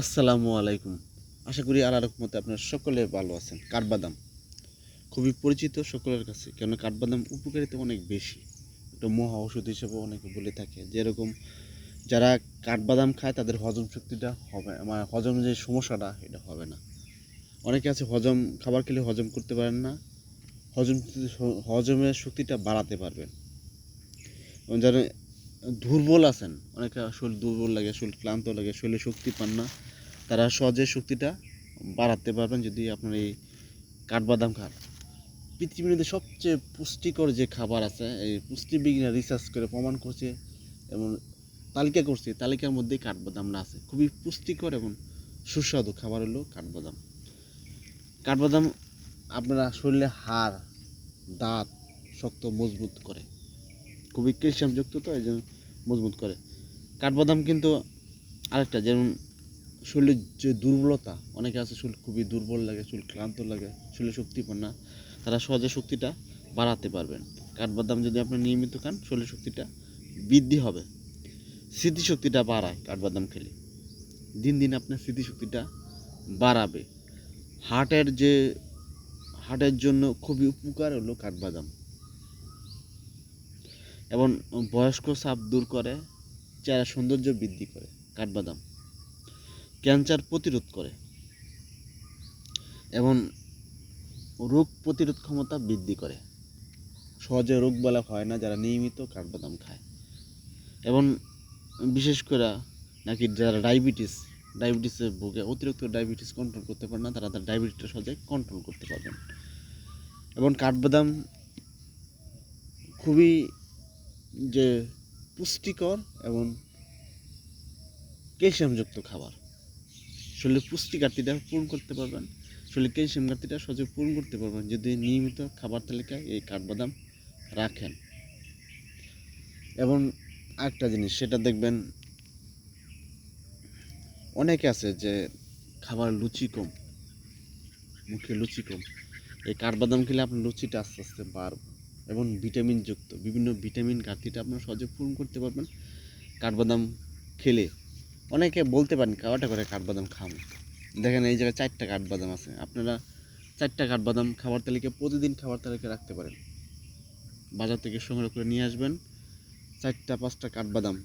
আসসালামু আলাইকুম। আশা করি আল্লাহ রহমতে আপনারা সকলে ভালো আছেন। কাঠবাদাম। খুবই পরিচিত সকলের কাছে কেন কাঠবাদাম উপকারিতা অনেক বেশি। একটা মহা ওষুধ হিসেবে অনেকে বলে থাকে, যেরকম যারা কাঠবাদাম খায়, তাদের হজম শক্তিটা হবে মানে হজম যে সমস্যাটা, এটা হবে না। অনেকে আছে হজম, খাবার খেলে হজম করতে পারেন না, হজম হজমের শক্তিটা বাড়াতে পারবেন। এবং যারা দুর্বল আছেন। অনেকে শরীর দুর্বল লাগে শরীর ক্লান্ত লাগে শরীরে শক্তি পান না। তারা সহজে শক্তিটা বাড়াতে পারবেন যদি আপনার এই কাঠবাদাম খান। পৃথিবীর মধ্যে সবচেয়ে পুষ্টিকর যে খাবার আছে, এই পুষ্টিবিজ্ঞান রিসার্চ করে প্রমাণ করছে এবং তালিকা করছে তালিকার মধ্যেই কাঠবাদামটা আছে। খুবই পুষ্টিকর এবং সুস্বাদু খাবার হলো কাঠবাদাম। কাঠবাদাম আপনারা শরীরে হাড়, দাঁত শক্ত মজবুত করে। খুবই ক্যালসিয়ামযুক্ত তো এই জন্য মজবুত করে। কাঠবাদাম কিন্তু আরেকটা, যেমন শরীরের যে দুর্বলতা, অনেকে আছে শরীর খুবই দুর্বল লাগে, শরীর ক্লান্ত লাগে, শরীরে শক্তি পান না, তারা সহজে শক্তিটা বাড়াতে পারবেন। কাঠবাদাম যদি আপনি নিয়মিত খান, শরীরের শক্তিটা বৃদ্ধি হবে। স্মৃতিশক্তিটা বাড়ায় কাঠবাদাম খেলে। দিন দিন আপনার স্মৃতিশক্তিটা বাড়াবে। হার্টের যে, হার্টের জন্য খুবই উপকার হলো কাঠবাদাম। এবং বয়স্ক চাপ দূর করে চেহারা সৌন্দর্য বৃদ্ধি করে, কাঠবাদাম, ক্যান্সার প্রতিরোধ করে এবং রোগ প্রতিরোধ ক্ষমতা বৃদ্ধি করে। সহজে রোগ বলা হয় না যারা নিয়মিত কাঠবাদাম খায়। এবং বিশেষ করে নাকি যারা ডায়াবেটিস ডায়াবেটিসে ভোগে অতিরিক্ত ডায়াবেটিস কন্ট্রোল করতে পারে না, তারা তার ডায়াবেটিসটা সহজে কন্ট্রোল করতে পারবেন। এবং কাঠবাদাম খুবই যে পুষ্টিকর এবং ক্যালসিয়ামযুক্ত খাবার। শরীরের পুষ্টি ঘাটতিটা পূরণ করতে পারবেন। শরীরের ক্যালসিয়াম ঘাটতিটা সহজে পূরণ করতে পারবেন যদি নিয়মিত খাবার তালিকায় এই কাঠবাদাম রাখেন। এবং আরেকটা জিনিস, সেটা দেখবেন অনেকে আছে যে খাবার লুচি কম, মুখে লুচি কম। এই কাঠবাদাম খেলে আপনার লুচিটা আস্তে আস্তে বাড়বে। এবং ভিটামিনযুক্ত বিভিন্ন ভিটামিন ঘাটতিটা আপনারা সহজে পূরণ করতে পারবেন। কাঠবাদাম খেলে অনেকে বলতে পারেন কয়টা করে কাঠবাদাম খান দেখেন এই জায়গায় চারটা কাঠবাদাম আছে। আপনারা চারটা কাঠবাদাম খাবার তালিকায় প্রতিদিন খাবার তালিকা রাখতে পারেন। বাজার থেকে সংগ্রহ করে নিয়ে আসবেন। চারটা, পাঁচটা কাঠবাদাম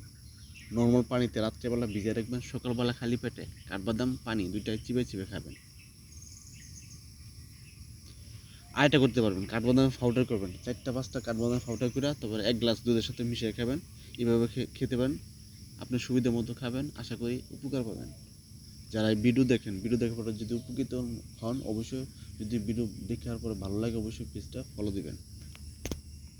নর্মাল পানিতে রাত্রেবেলা ভিজিয়ে রাখবেন। সকালবেলা খালি পেটে কাঠবাদাম, পানি দুইটাই চিবে চিবে খাবেন। আরেকটা করতে পারবেন। কাঠবাদাম পাউডার করবেন। চারটা, পাঁচটা কাঠবাদাম পাউডার করে তারপরে এক গ্লাস দুধের সাথে মিশিয়ে খাবেন। এভাবে খেতে পারেন। আপনার সুবিধা মতো খাবেন। আশা করি উপকার পাবেন। যারা ভিডিও দেখেন ভিডিও দেখার পরে যদি উপকৃত হন, অবশ্যই যদি ভিডিও দেখার পরে ভালো লাগে, অবশ্যই পেজটা ফলো দিবেন।